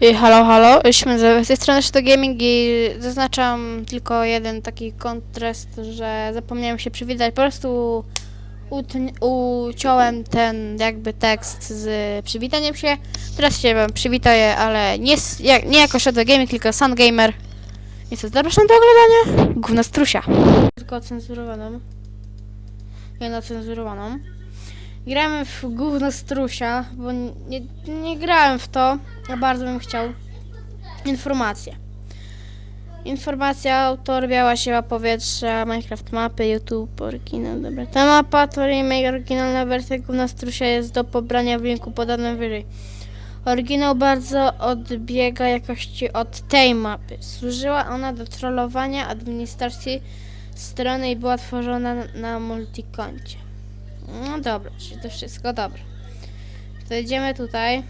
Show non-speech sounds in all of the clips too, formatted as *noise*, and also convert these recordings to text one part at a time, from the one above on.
Halo, halo, Yśmy z tej strony Shadow Gaming i zaznaczam tylko jeden taki kontrast, że zapomniałem się przywitać, po prostu uciąłem ten jakby tekst z przywitaniem się. Teraz się wam przywitaję, ale nie, nie jako Shadow Gaming, tylko Sun Gamer. Niestety, zapraszam do oglądania. Gówna strusia. Tylko cenzurowaną. Jedno cenzurowaną. Gramy w gówno strusia, bo nie, nie grałem w to, a bardzo bym chciał. Informacje. Informacja, autor, biała siła powietrza, Minecraft mapy, YouTube, oryginał, dobra. Ta mapa to remake, oryginalna wersja gówna strusia jest do pobrania w linku podanym wyżej. Oryginał bardzo odbiega jakości od tej mapy. Służyła ona do trollowania administracji strony i była tworzona na, na multikoncie. No dobra, czyli to wszystko dobra. To idziemy tutaj.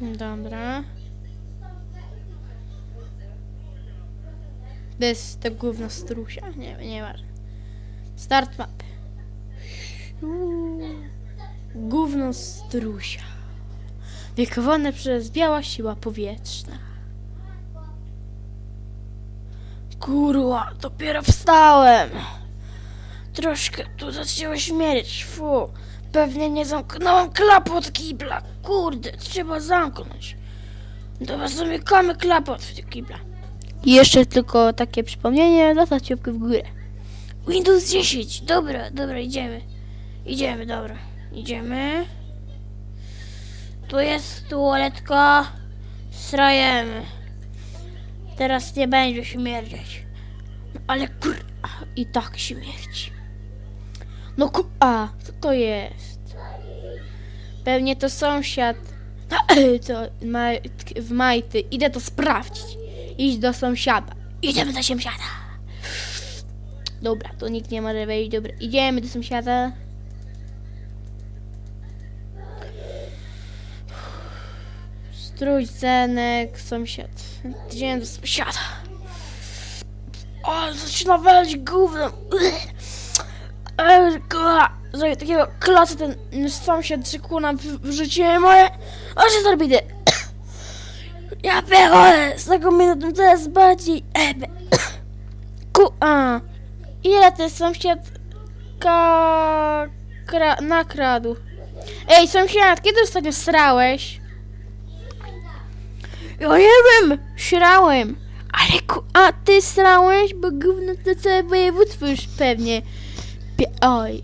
Dobra. Bez to gówno strusia. Nie, nie ważne. Start mapy. Uuu. Gówno strusia. Wiekowane przez biała siła powietrzna. Kurwa, dopiero wstałem. Troszkę tu zaczęło śmierć, fu. Pewnie nie zamknąłem klapu od kibla. Kurde, trzeba zamknąć. Dobra, zamykamy klapę od kibla. Jeszcze tylko takie przypomnienie, zostawcie łapkę w górę. Windows 10, dobra, dobra, idziemy. Idziemy, dobra, idziemy. Tu jest tualetka. Srajemy. Teraz nie będzie śmierdzieć. No ale kur... I tak śmierci. No kur... A, co to jest? Pewnie to sąsiad. *clears throat* To w majty. Idę to sprawdzić. Idź do sąsiada. Idziemy do sąsiada. Dobra, to nikt nie może wejść. Dobra, idziemy do sąsiada. Strój, cenek, sąsiad. Idziemy do sąsiada. O, zaczyna walić gównem. Zrobię takiego kloca ten sąsiad szyku nam w, życie moje. O, się zrobi Ja pierdolę, z tego minutą coraz bardziej. Ku, a. Ile ten sąsiad ka... Kra, nakradł? Ej, sąsiad, kiedy ostatnio srałeś? Ja nie wiem, srałem. Ale ku... A, ty srałeś? Bo gówno to całe województwo już pewnie. Pie... Oj.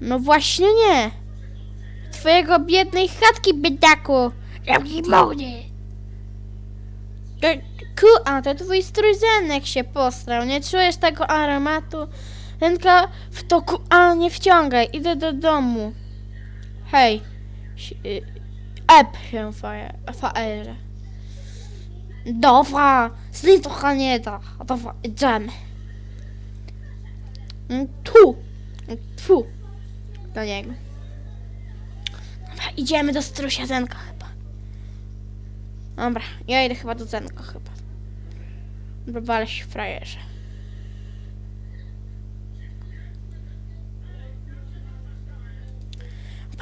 No właśnie nie. Twojego biednej chatki, biedaku. Jaki mognie. To, ku... A, to twój strójzenek się postrał. Nie czujesz tego aromatu? Ręka w to ku... A, nie wciągaj. Idę do domu. Hej. Fajerze. Dobra, nie da. Dobra, idziemy. Mm, Tu. Mm, Tu. Do niego. Dobra, idziemy do strusia Zenka chyba. Dobra, ja idę chyba do Zenka chyba. Dobra, walę się w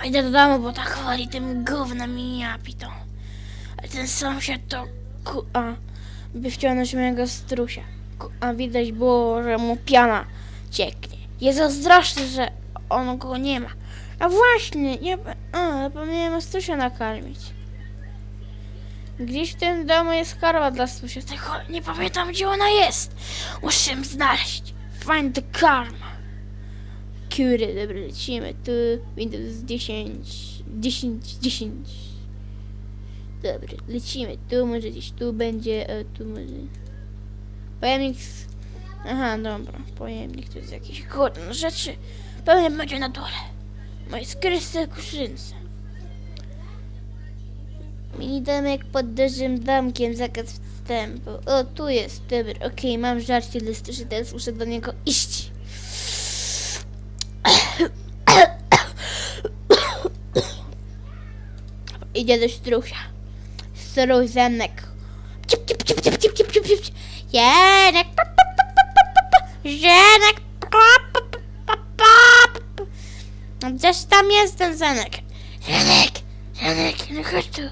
frajerze. Pójdę do domu, bo tak wali tym gównem i ja pitą. Ale ten sąsiad to ku... A, by wciągnąć mojego strusia. Ku, a widać było, że mu piana cieknie. Jest zazdrosny, że on go nie ma. A właśnie, ja a, zapomniałem strusia nakarmić. Gdzieś w tym domu jest karma dla strusia, tylko nie pamiętam gdzie ona jest. Muszę ją znaleźć. Find the karma. Kurde, dobra, lecimy tu. Windows 10, 10, 10. Dobra, lecimy tu, może gdzieś tu będzie, e, tu może... Pojemnik z... Aha, dobra, pojemnik to jest jakieś górne rzeczy. Pewnie będzie na dole. Moje skryste kuszynce. Mini domek pod dużym domkiem, zakaz wstępu. O, tu jest, dobra, okej, mam żarcie struszy, teraz muszę do niego iść. Idzie do strusia. Struś zenek. Cip, cip, cip, cip, cip, cip, cip, cip. Zenek. Zenek. pa, pa, pa, pa. Gdzieś tam jest ten zenek. Janek, Janek, no chodź tu.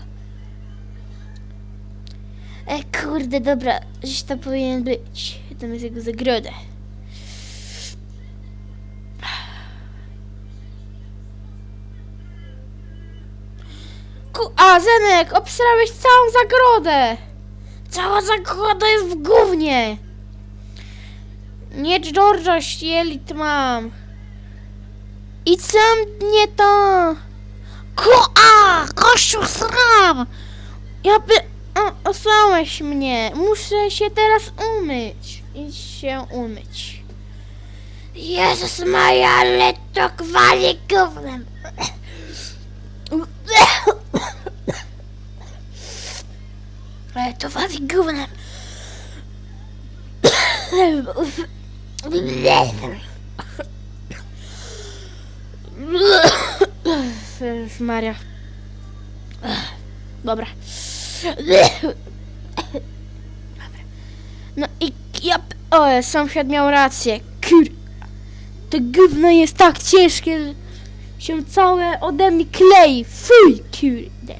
E, kurde, dobra, gdzieś tam powinien być. Tam jest jego zagroda. A, Zenek, obsrałeś całą zagrodę! Cała zagroda jest w gównie. Nie Georgia ścielit mam. I sam nie to. Kua, kościół sram. Ja by... O, osłałeś mnie. Muszę się teraz umyć. Idź się umyć. Jezus Maria, ale to kwali gównem. Ale to wali gównem. Maria. Dobra. No i ja... O, sąsiad miał rację. Kur... To gówno jest tak ciężkie, że się całe ode mnie klei. Fuj, kurde.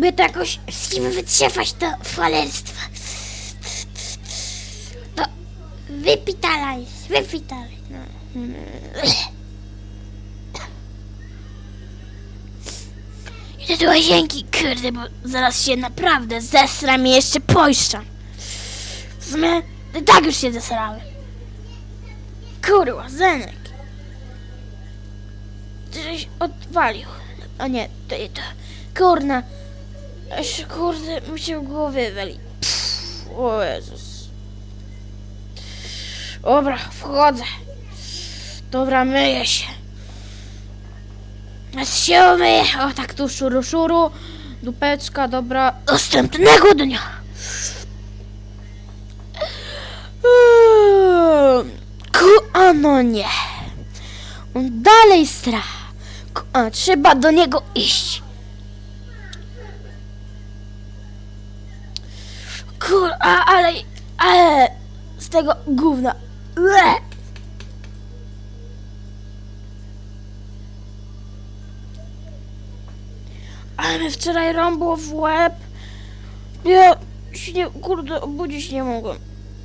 By to jakoś z kim wytrzepać to cholerstwo. To wypitalaj, wypitalaj. No. Idę do łazienki, kurde, bo zaraz się naprawdę zesram i jeszcze poiszczam. W sumie, i tak już się zesrałem. Kurwa, Zenek. Żeś odwalił. O nie, to nie to. Kurna. Aż kurde, mi się w głowie wali. O Jezus. Dobra, wchodzę. Dobra, myję się. Teraz się umyję. O, tak tu szuru, szuru. Dupeczka, dobra. Następnego dnia. Ku, a nie. On dalej stra. Ku, a, trzeba do niego iść. Kur, a, ale, ale z tego gówna. Ue. Ale mnie wczoraj rąbło w łeb. Ja się nie, kurde, obudzić nie mogłem.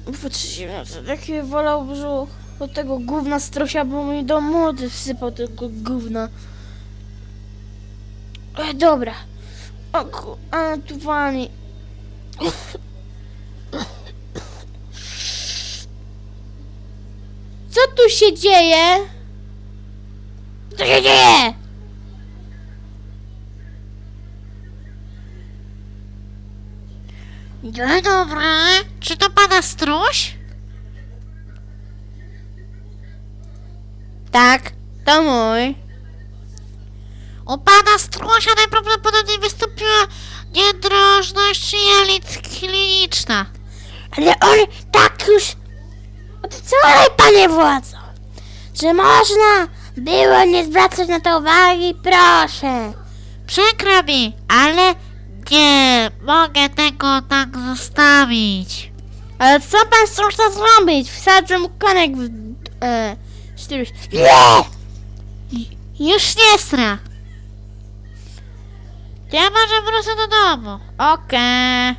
W trzeciej nocy. Taki wolał brzuch od tego gówna strosia, bo mi do młody wsypał tego gówna. E, dobra. O, ku- a tu wani. Co tu się dzieje? Co się dzieje? Dzień dobry, czy to pana Struś? Tak, to mój. U pana Strusia najprawdopodobniej wystąpiła niedrożność jelit kliniczna. Ale on tak już od wczoraj, panie władzo. Czy można było nie zwracać na to uwagi? Proszę. Przykro mi, ale nie mogę tego tak zostawić. Ale co pan chce zrobić? Wsadzę mu konek w... E, Struś. Nie! Już nie stra. Ja może wrócę do domu. Okej.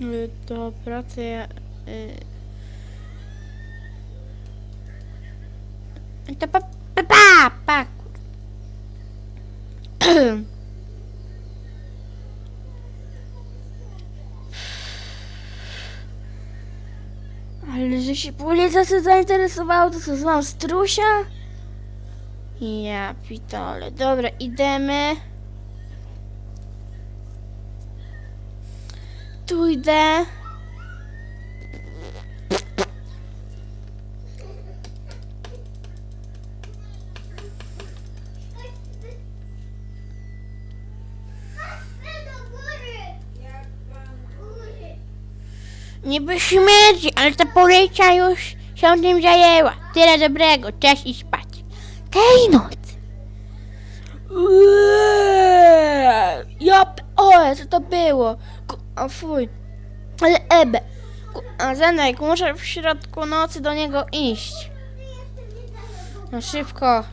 Y, Dobra, to ja... Y... To pa, pa, pa, pa. *clears throat* Ale że się policja się zainteresowała, to co znam strusia? Ja pitole. Dobra, idziemy. Tu idę. Niby śmierdzi, ale ta policja już się tym zajęła. Tyle dobrego, cześć i spać. Tej nocy. Ja, o, co to było? Ku- A fuj. Ale Ebe, Ku- A Zenek, muszę w środku nocy do niego iść. No szybko.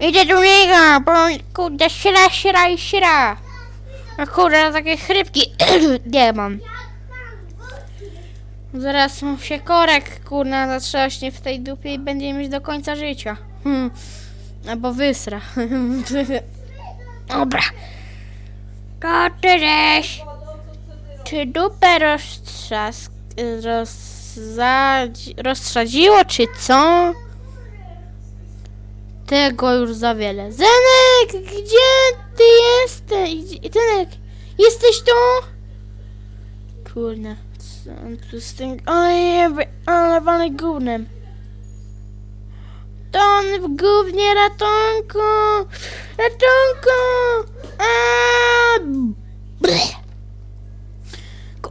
Idę do niego, bo kurde śra, śra i śra. A kurde, takie chrypki *clears throat* nie mam. Zaraz mu się korek, kurna, zatrzaśnie w tej dupie i będzie mieć do końca życia. Hmm. Albo wysra. *laughs* Dobra. To cześć. Czy dupę roztrzask... Rozsadzi... roztrzadziło, czy co? Tego już za wiele. Zenek, gdzie ty jesteś? Zenek, jesteś tu? Kurna, co on tu z tym... Jeby, ale walę gównem. To on w gównie ratunku! Ratunku! A, bleh. Ku-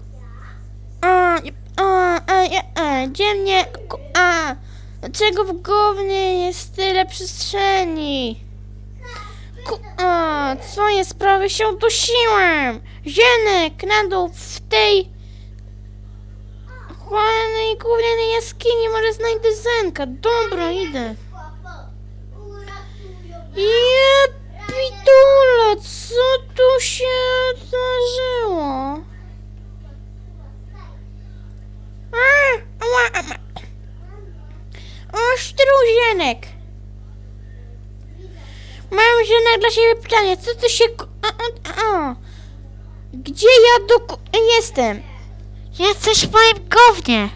A, nie- a, a, nie, a, gdzie mnie... ku- A, dlaczego w gównie jest tyle przestrzeni? Ku, a, swoje sprawy się udusiłem! Zienek, na dół w tej... Chłodnej gównianej jaskini może znajdę Zenka. Dobra, idę. Je pitule, co tu się zdarzyło? A, ała. O, struzienek. Mam Zienek dla siebie pytanie, co tu się... A, a, a. Gdzie ja do... Jestem. Jesteś w moim gównie.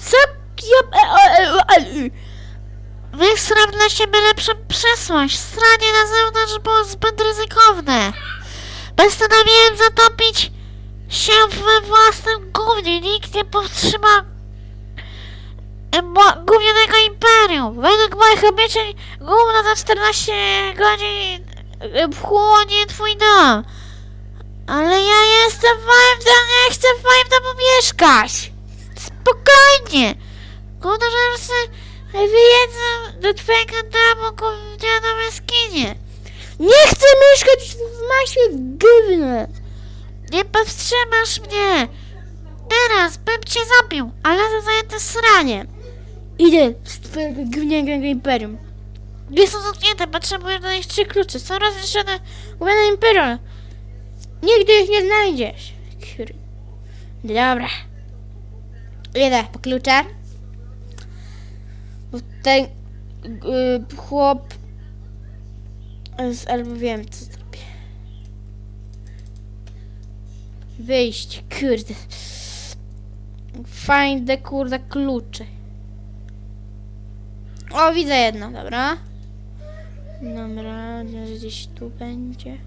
Co? Ja... e, e, e. Wysram dla siebie lepszą przesłać. Stranie na zewnątrz było zbyt ryzykowne. Postanowiłem zatopić się we własnym gównie. Nikt nie powstrzyma e, gównianego imperium. Według moich obliczeń gówno za 14 godzin e, wchłonie twój dom. Ale ja jestem w moim domu, nie chcę w moim domu mieszkać. Spokojnie. Sobie wyjedzą do twojego domu gównianą jaskinię. Nie chcę mieszkać w masie gówna. Nie powstrzymasz mnie! Teraz bym cię zabił, ale za zajęte sranie. Idę z gównianego imperium. Drzwi są zamknięte, potrzebuję do nich trzy klucze. Są rozliczone. Gówniane imperium. Nigdy ich nie znajdziesz. Kur... Dobra. Idę po klucze. Ten y, chłop... Z, albo wiem co zrobię. Wyjść, kurde. Find the kurde klucze. O, widzę jedno, dobra. Dobra, gdzieś tu będzie.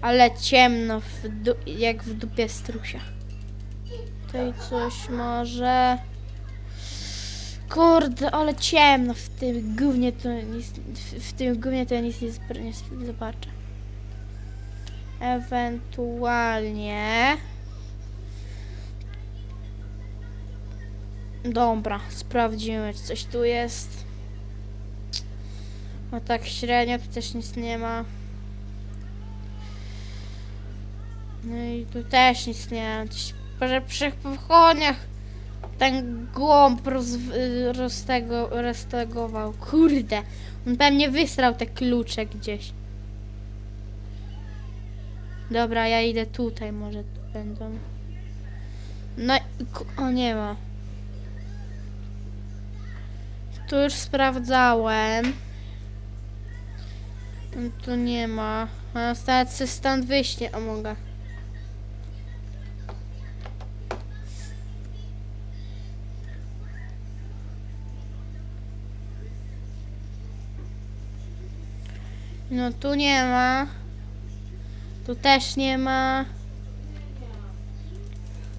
Ale ciemno, w jak w dupie strusia. Tutaj coś może... Kurde, ale ciemno w tym gównie to nic, w, w tym gównie to nic nie, nie zobaczę. Ewentualnie... Dobra, sprawdzimy, czy coś tu jest. No tak średnio, tu też nic nie ma. No i tu też nic nie ma. Coś może przy pochodniach ten głąb roz, roz tego, roztegował. Kurde, on pewnie wysrał te klucze gdzieś. Dobra, ja idę tutaj, może będą. No o nie ma. Tu już sprawdzałem. Tu nie ma. A stać stąd wyjść nie a mogę. No tu nie ma. Tu też nie ma.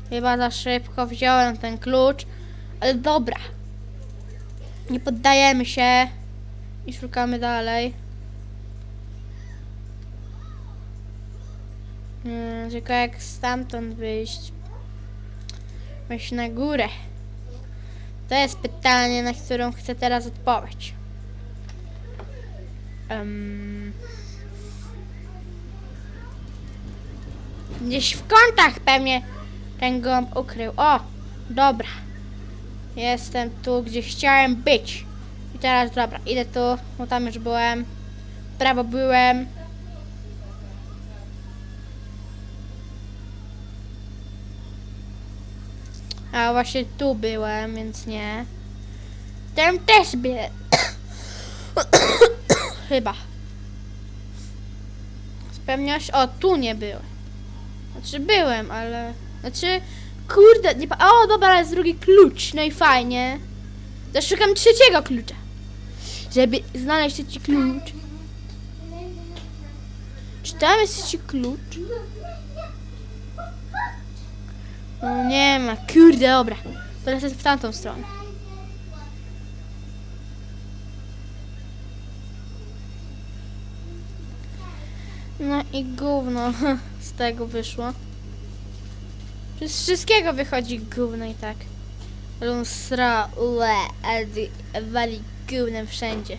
Chyba za szybko wziąłem ten klucz. Ale dobra. Nie poddajemy się. I szukamy dalej. Hmm, tylko jak stamtąd wyjść? Weź na górę. To jest pytanie, na którą chcę teraz odpowiedź. Em. Gdzieś w kątach pewnie ten gołąb ukrył. O, dobra. Jestem tu, gdzie chciałem być. I teraz dobra, idę tu, bo tam już byłem. Prawo byłem. A właśnie tu byłem, więc nie. Tam też byłem. *coughs* Chyba. Spełniasz? O, tu nie byłem. Znaczy byłem, ale... Znaczy, kurde, nie pa... O, dobra, jest drugi klucz, no i fajnie. To szukam trzeciego klucza. Żeby znaleźć trzeci klucz. Czy tam jest trzeci klucz? No nie ma, kurde, dobra. Teraz jest w tamtą stronę. No i gówno *laughs* z tego wyszło. Z wszystkiego wychodzi gówno i tak. Lusra, ue, edy, wali gównem wszędzie.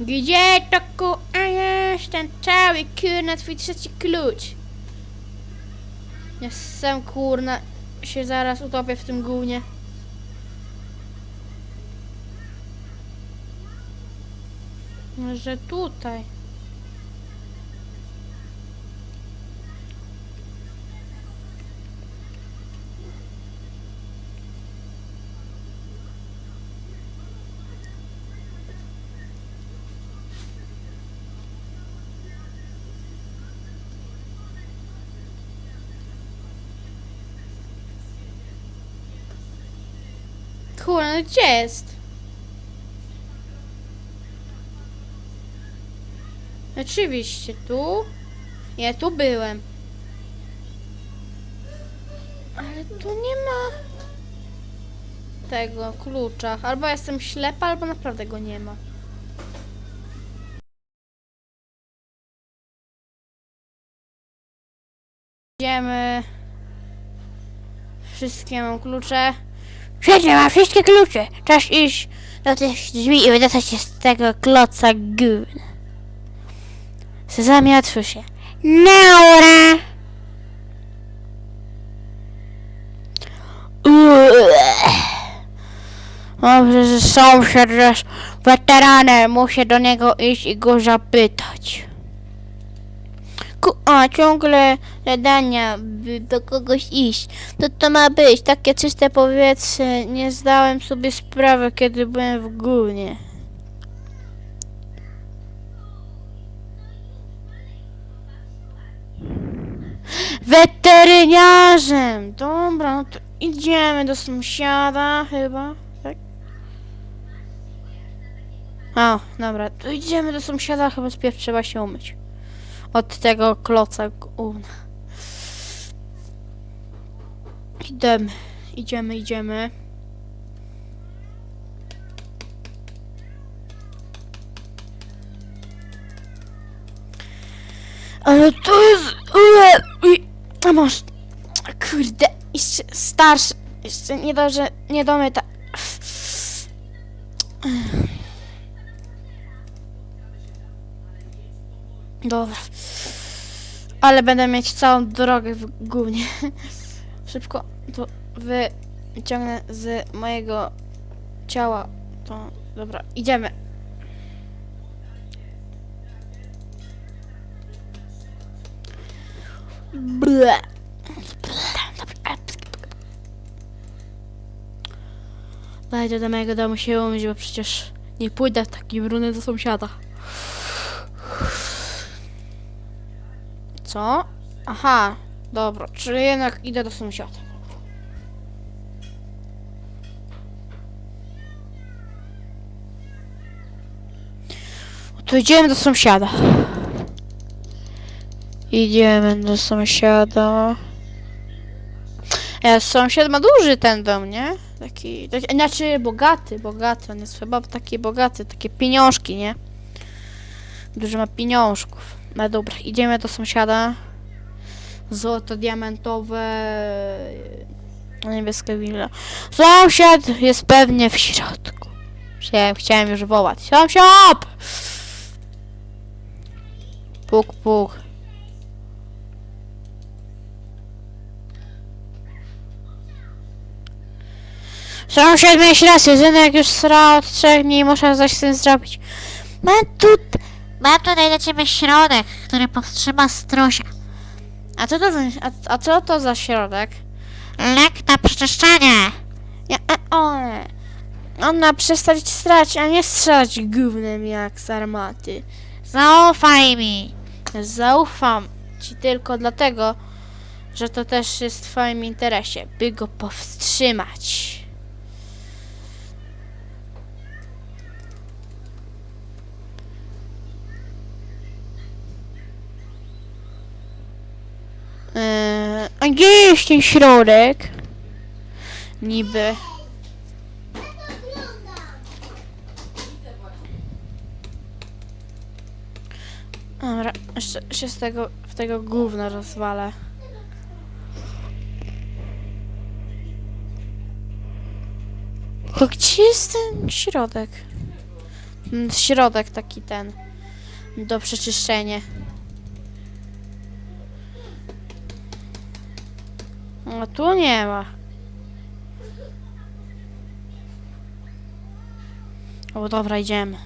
Gdzie to ku... A jest ten cały kurna twój trzeci klucz. Ja sam kurna się zaraz utopię w tym gównie. Może tutaj. Gdzie jest? Oczywiście, tu. Ja tu byłem. Ale tu nie ma tego klucza. Albo jestem ślepa, albo naprawdę go nie ma. Idziemy. Wszystkie mam klucze. Świetnie, mam wszystkie klucze. Czas iść do tych drzwi i wydostać się z tego kloca gówna. Sezamie, otwórz się. Naura! Dobrze, że sąsiad jest weteranem. Muszę do niego iść i go zapytać. A, ciągle zadania, by do kogoś iść. To to ma być takie czyste powietrze. Nie zdałem sobie sprawy, kiedy byłem w gównie. Weteryniarzem! Dobra, no to idziemy do sąsiada chyba, tak? O, dobra, to idziemy do sąsiada, chyba pierw trzeba się umyć. Od tego kloca gówna. Idziemy, idziemy, idziemy. Ale to jest... A masz... Kurde, jeszcze starszy. Jeszcze nie do, że nie domyta. Dobra. Ale będę mieć całą drogę w gównie. *laughs* Szybko to wyciągnę z mojego ciała. To dobra, idziemy. Ble. Dajcie do mojego domu się umyć, bo przecież nie pójdę w taki bruny do sąsiada. Co? Aha, dobra, czyli jednak idę do sąsiada. To idziemy do sąsiada. Idziemy do sąsiada. E, sąsiad ma duży ten dom, nie? Taki, taki, znaczy bogaty, bogaty, on jest chyba taki bogaty, takie pieniążki, nie? Dużo ma pieniążków. No dobra, idziemy do sąsiada. Złoto diamentowe. Niebieska willa. Sąsiad jest pewnie w środku. Chciałem, chciałem już wołać. Sąsiad! Puk, puk. Sąsiad miałeś rację, Zenek już sra od trzech dni, muszę coś z tym zrobić. Mam, tu, mam tutaj dla ciebie środek, który powstrzyma strusia. A co to za, a, a co to za środek? Lek na przeczyszczenie. Ja, a, o, on ma przestać strać, a nie strzelać gównem jak z armaty. Zaufaj mi. Zaufam ci tylko dlatego, że to też jest w twoim interesie, by go powstrzymać. Eee, a gdzie jest ten środek? Niby. Dobra, jeszcze się z tego, w tego gówna rozwalę. To gdzie jest ten środek? Mm, Środek taki ten. Do przeczyszczenia. Tu nie ma. O dobra, idziemy.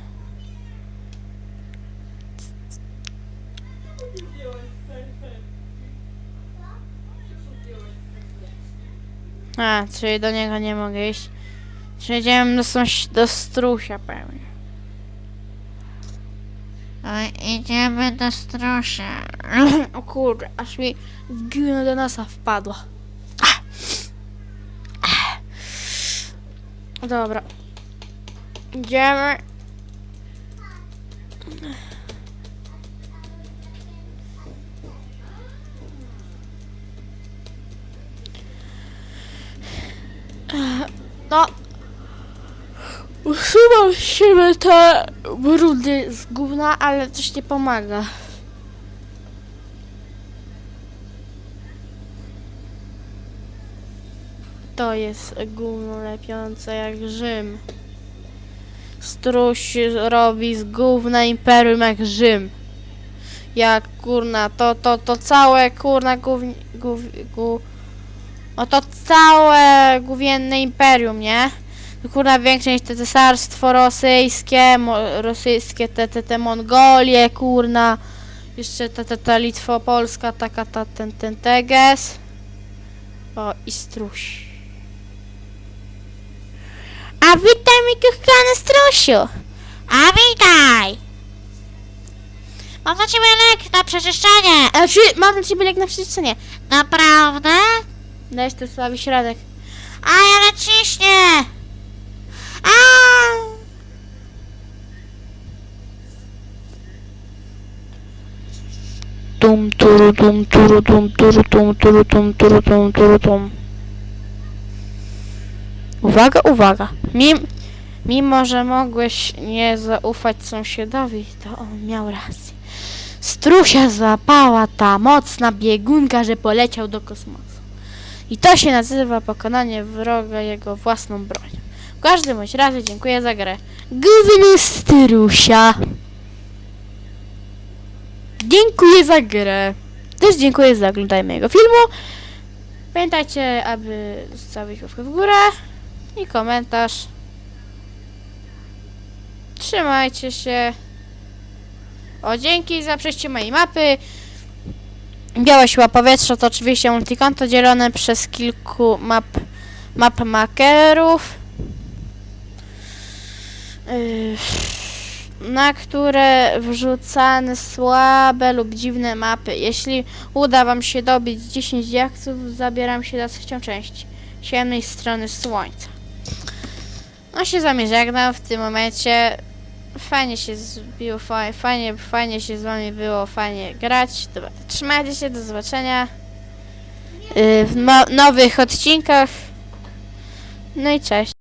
A, czyli do niego nie mogę iść. Czyli idziemy do, do strusia pewnie. Oj, idziemy do strusia. *clears throat* o kurde, aż mi gówno do nosa wpadła. Dobra. Idziemy. No. Usuwam z siebie te brudy z gówna, ale coś nie pomaga. To jest gówno lepiące jak Rzym. Struś robi z gówna imperium jak Rzym. Jak kurna, to, to, to całe kurna gówn, gów, gó, o to całe gówienne imperium, nie? Kurna większe niż te cesarstwo rosyjskie, mo, rosyjskie te, te, te Mongolie, kurna. Jeszcze ta, ta, ta Litwo Polska, taka ta, ten, ten Teges. O, i struś. A witaj mi kochany strusiu. A witaj! Mam dla ciebie lek na przeczyszczenie. A czy mam dla ciebie jak na przeczyszczenie? Naprawdę? Dajesz tu słaby środek. A ja naciśnie! A! Tum turu tum turu tum turu tum turu tum turu tum turu tum. Uwaga, uwaga. Mim, mimo, że mogłeś nie zaufać sąsiadowi, to on miał rację. Strusia złapała ta mocna biegunka, że poleciał do kosmosu. I to się nazywa pokonanie wroga jego własną bronią. W każdym bądź razie dziękuję za grę. Gówny Strusia. Dziękuję za grę. Też dziękuję za oglądanie mojego filmu. Pamiętajcie, aby zostawić łapkę w górę i komentarz. Trzymajcie się. O, dzięki za przejście mojej mapy. Białe siła powietrza to oczywiście multikonto dzielone przez kilku map, map makerów. Yy, na które wrzucane słabe lub dziwne mapy. Jeśli uda Wam się dobić 10 diaksów, zabieram się za trzecią część ciemnej strony słońca. No się z Wami w tym momencie. Fajnie się zbiło, fajnie, fajnie, się z Wami było, fajnie grać. Dobra, trzymajcie się, do zobaczenia yy, w no- nowych odcinkach. No i cześć.